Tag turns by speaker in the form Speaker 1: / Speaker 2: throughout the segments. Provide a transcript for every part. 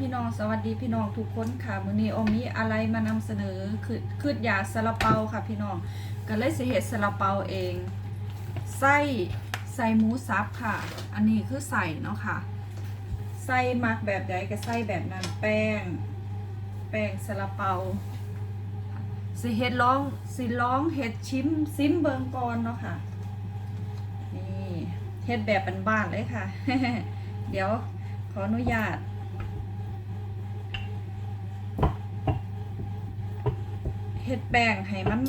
Speaker 1: พี่น้องสวัสดีพี่น้องทุกคนค่ะมื้อนี้อมมีอะไรมานำเสนอคือคือยาซาลาเปาค่ะพี่น้องก็เลยสิเฮ็ดซาลาเปาเองไส้ใส่หมูสับค่ะ อันนี้คือใส่เนาะค่ะไส้มักแบบใดก็ใส่แบบนั้นแป้ง แป้งซาลาเปาสิเฮ็ดร้องสิร้องเฮ็ดชิมซิมเบิงก่อนเนาะค่ะนี่เฮ็ดแบบบ้านๆเลยค่ะ เดี๋ยวขออนุญาต เฮ็ดแป้งให้มัน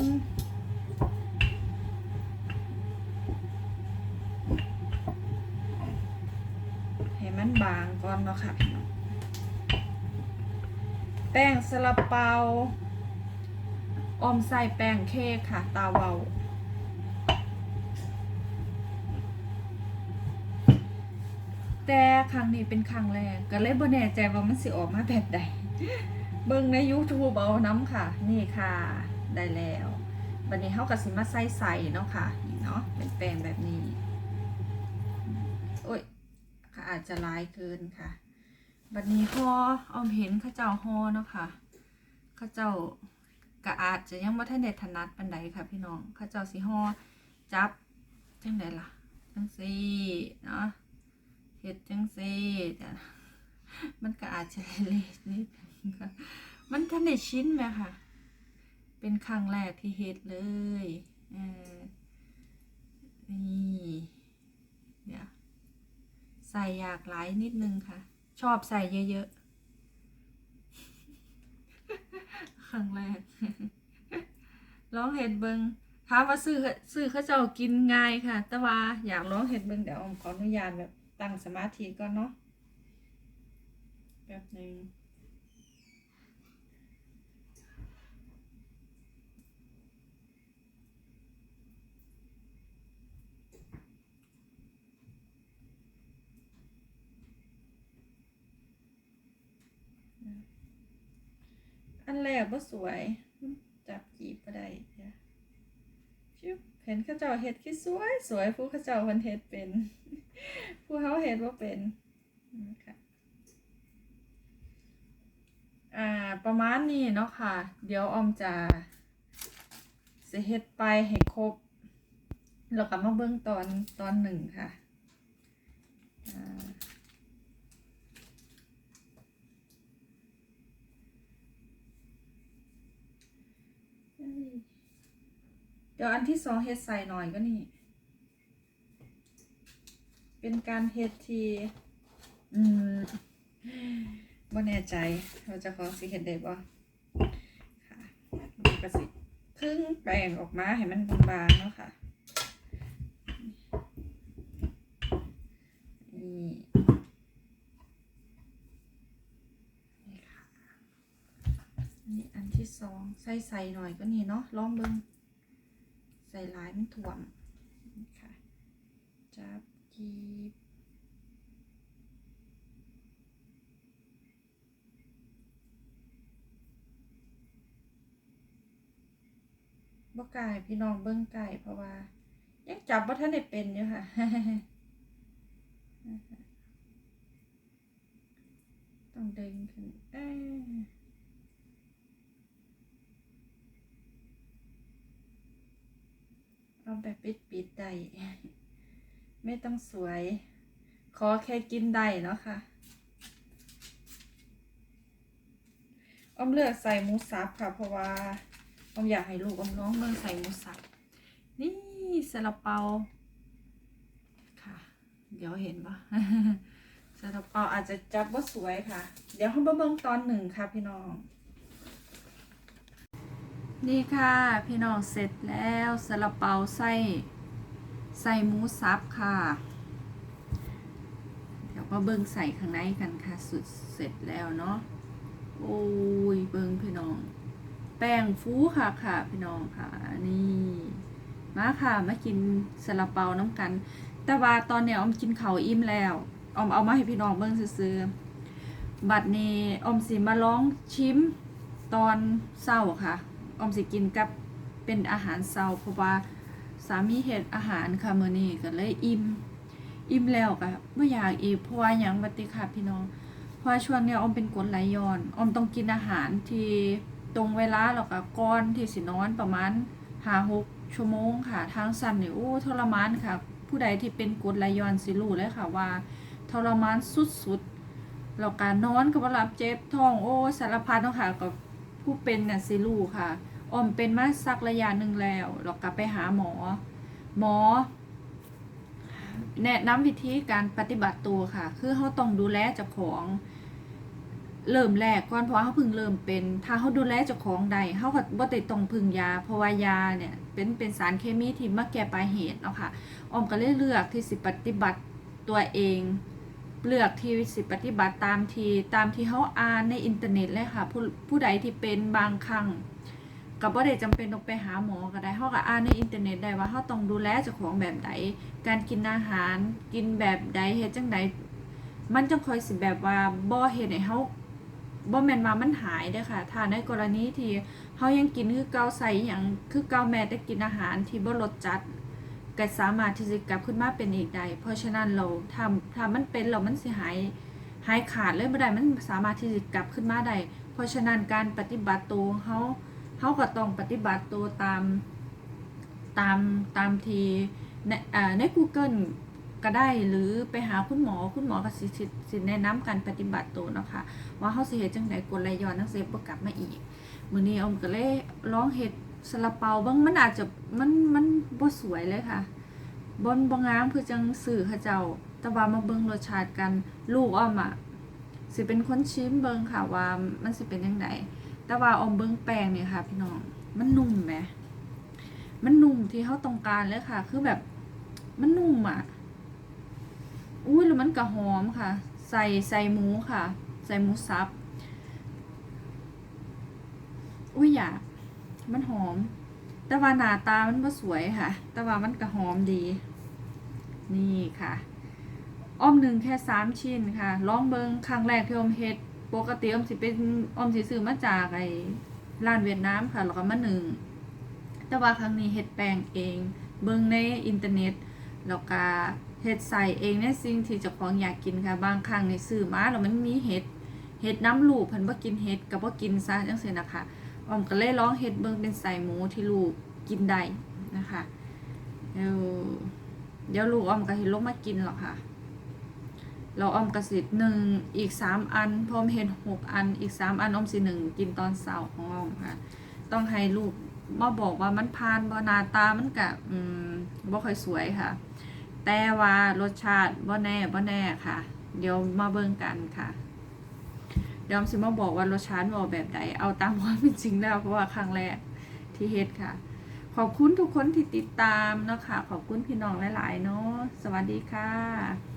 Speaker 1: ให้มันบางก่อนเนาะค่ะแป้งซาลาเปาออมใส่แป้งเค้กค่ะ ตาเวาแต่ครั้งนี้เป็นครั้งแรก ก็เลยบ่แน่ใจว่ามันสิออกมาแบบใด เบิ่งใน YouTube เอาน้ำค่ะ นี่ค่ะ ได้แล้ววันนี้เขากับสิมาใส่ใส่เนาะค่ะนี่เนาะเป็นแป้งแบบนี้โอ้ยค่ะอาจจะร้ายเกินค่ะบัดนี้ห่อออมเห็นข้าเจ้าห่อเนาะค่ะข้าเจ้ากะอาจจะยังไม่ทันได้ถนัดปันใดค่ะ พี่น้องข้าเจ้าสิห่อจับจังไดล่ะจังซี่เนาะเฮ็ดจังซี่มันก็อาจจะเละนิด มันทันได้ชิ้นไหมค่ะ เป็นครั้งแรกที่เฮ็ดเลยเออนี่เดี๋ยวใส่อยากหลายนิดนึงค่ะ ชอบใส่เยอะๆ ครั้งแรกลองเห็ดเบิงถามว่าซื้อซื้อเขาเจ้ากินง่ายค่ะ แต่ว่าอยากลองเห็ดเบิงเดี๋ยวออมขออนุญาตแบบตั้งสมาธิก่อนเนาะแป๊บหนึ่ง อันแรกว่าสวย จับจีบก็ได้จ้ะชิบเห็นข้าเจ้าเห็ดคิดสวยสวยผู้ข้าเจ้าคนเห็ดเป็น ผู้เขาเห็ดว่าเป็นนะคะอ่าประมาณนี้เนาะค่ะ เดี๋ยวออมจะจะเฮ็ดไปให้ครบแล้วก็มาเบิ่งตอนตอนหนึ่งค่ะอ่า เดี๋ยวอันที่สองเฮ็ดใส่หน่อยก็นี่ เป็นการเฮ็ดที่อืมบ่แน่ใจเราจะขอสิเฮ็ดได้บ่ค่ะมันก็สิครึ่งแป้งออกมาให้มันบางๆเนาะค่ะนี่นี่อันที่สองใส่ใส่หน่อยก็นี่เนาะลองเบิ่ง ใส่ลายมันถ่วมค่ะจับจีบบ่ไก่พี่น้องเบิ้งไก่เพราะว่า ยังจับว่าท่านได้เป็นอยู่ค่ะต้องดึงขึ้นเอ้ เอาแบบปิดๆได้ ไม่ต้องสวย ขอแค่กินได้เนาะค่ะออมเลือกใส่หมูสับค่ะ เพราะว่าออมอยากให้ลูกอมน้องเมืองใส่หมูสับนี่ซาลาเปาค่ะ เดี๋ยวเห็นปะซาลาเปาอาจจะจับว่าสวยค่ะ เดี๋ยวเขามาเบิ่งตอนหนึ่งค่ะพี่น้อง นี่ค่ะ พี่น้องเสร็จแล้วซาลาเปาไส้ใส่หมูสับค่ะ เดี๋ยวมาเบิ้งใส่ข้างในกันค่ะสุดเสร็จแล้วเนาะโอ้ยเบิ้งพี่น้อง แป้งฟูค่ะค่ะ พี่น้องค่ะนี่มาค่ะมากินซาลาเปาน้ำกัน แต่ว่าตอนเนี้ยอมกินเขาวอิ่มแล้วอมเอามาให้พี่น้องเบิ้งซื้อบัดนี้ออมสิมาลองชิมตอนเศร้าค่ะ ออมสิกินกับเป็นอาหารเช้าเพราะว่าสามีเฮ็ดอาหารค่ะมื้อนี้ก็เลยอิ่มอิ่มแล้วก็บ่อยากอีกเพราะว่าหยังบัติค่ะพี่น้อง เพราะช่วงเนี้ยออมเป็นกรดไหลย้อนออมต้องกินอาหารที่ตรงเวลาแล้วก็ก่อนที่สินอนประมาณห้าหกชั่วโมงค่ะ ทางสั้นนี่โอ้ทรมานค่ะ ผู้ใดที่เป็นกรดไหลย้อนสิรู้เลยค่ะว่าทรมานสุดๆแล้วการนอนก็บ่หลับเจ็บท้องโอ้สารพัดเนาะค่ะก็ผู้เป็นน่ะสิรู้ค่ะ อมเป็นมาสักระยะหนึ่งแล้วแล้วก็ไปหาหมอ หมอ แนะนำวิธีการปฏิบัติตัวค่ะ คือเขาต้องดูแลเจ้าของเริ่มแรกก่อนเพราะเขาเพิ่งเริ่มเป็น ถ้าเขาดูแลเจ้าของใดเขาก็บ่ได้ต้องพึ่งยาเพราะว่ายาเนี่ยเป็นเป็นสารเคมีที่มาแก้ปลายเหตุเนาะค่ะอมก็เลยเลือกที่สิปฏิบัติตัวเอง เลือกที่สิปฏิบัติตามที่ตามที่เขาอ่านในอินเทอร์เน็ตเลยค่ะผู้ผู้ใดที่เป็นบางครั้ง ก็บ่ได้จำเป็นต้องไปหาหมอก็ได้เขาก็อ่านในอินเทอร์เน็ตได้ว่าเขาต้องดูแลเจ้าของแบบใดการกินอาหาร กินแบบใดเฮ็ดจังใดมันจังคอยสิแบบว่าบ่เฮ็ดให้เฮาบ่แม่นว่ามันหายเด้อค่ะ ถ้าในกรณีที่เฮายังกินคือเก่าใส่หยังคือเก่าแม้แต่กินอาหารที่บ่รสจัดก็สามารถที่จะกลับขึ้นมาเป็นอีกได้ เพราะฉะนั้นเราทำถ้ามันเป็นแล้วมันสิหายหายขาดเลยบ่ได้มันสามารถที่จะกลับขึ้นมาได้ เพราะฉะนั้นการปฏิบัติตัวของเฮา เฮาก็ต้องปฏิบัติตัวตามตามตามทีในใน Google ก็ได้หรือไปหาคุณหมอคุณหมอก็สิสิสิแนะนำการปฏิบัติตัวเนาะค่ะว่าเฮาสิเฮ็ดจังไดกดไหลย้อนจังซี่บ่กลับมาอีกมื้อนี้อมก็เลยลองเฮ็ดซาลาเปาบิ่งมันอาจจะมันมันบ่สวยเลยค่ะบ่บ่งามคือจังสื่อเขาเจ้าแต่ว่ามาเบิ่งรสชาติกันลูกออมอะสิเป็นคนชิมเบิ่งค่ะว่ามันสิเป็นจังได แต่ว่าออมเบิ่งแป้งเนี่ยค่ะ พี่น้อง มันนุ่มแหมมันนุ่มที่เขาต้องการเลยค่ะ คือแบบมันนุ่มอะ อุ้ยแล้วมันกระหอมค่ะ ใส่ใส่หมูค่ะ ใส่หมูสับ อุ้ยอยากมันหอม แต่ว่าหน้าตามันบ่สวยค่ะ แต่ว่ามันกระหอมดี นี่ค่ะ อ้อมหนึ่งแค่สามชิ้นค่ะ ลองเบิงครั้งแรกที่ออมเฮ็ด ปกติอมสิเป็นอมสิซื้อมาจากไอ้ร้านเวียดนามค่ะ แล้วก็มาหนึ่ง แต่ว่าครั้งนี้เฮ็ดแป้งเอง เบิ่งในอินเทอร์เน็ต แล้วก็เฮ็ดใส่เองในสิ่งที่เจ้าของอยากกินค่ะ บางครั้งในซื้อมาแล้วมันมีเห็ด เห็ดน้ำลูกเพิ่นบ่กินเห็ดก็บ่กินซะจังซี่นะคะออมก็เลยลองเฮ็ดเบิ่งเป็นใส่หมูที่ลูกกินได้นะคะ เดี๋ยวเดี๋ยวลูกออมก็สิลงมากินหรอกค่ะ เราออมกระสิหนึ่งอีกสามอัน พร้อมเห็นหกอันอีกสามอันออมสิหนึ่งกินตอนเสาร์ของออมค่ะ ต้องให้ลูกมาบอกว่ามันพานบ่นาตามันกะอืมบ่ค่อยสวยค่ะ แต่ว่ารสชาติบ่แน่บ่แน่ค่ะ เดี๋ยวมาเบิ่งกันค่ะเดี๋ยวออมสิมาบอกว่ารสชาติว่แบบใดเอาตามความเป็นจริงแล้วเพราะว่าครั้งแรกที่เฮ็ดค่ะ ขอบคุณทุกคนที่ติดตามเนาะค่ะขอบคุณพี่น้องหลาย ๆ เนาะสวัสดีค่ะ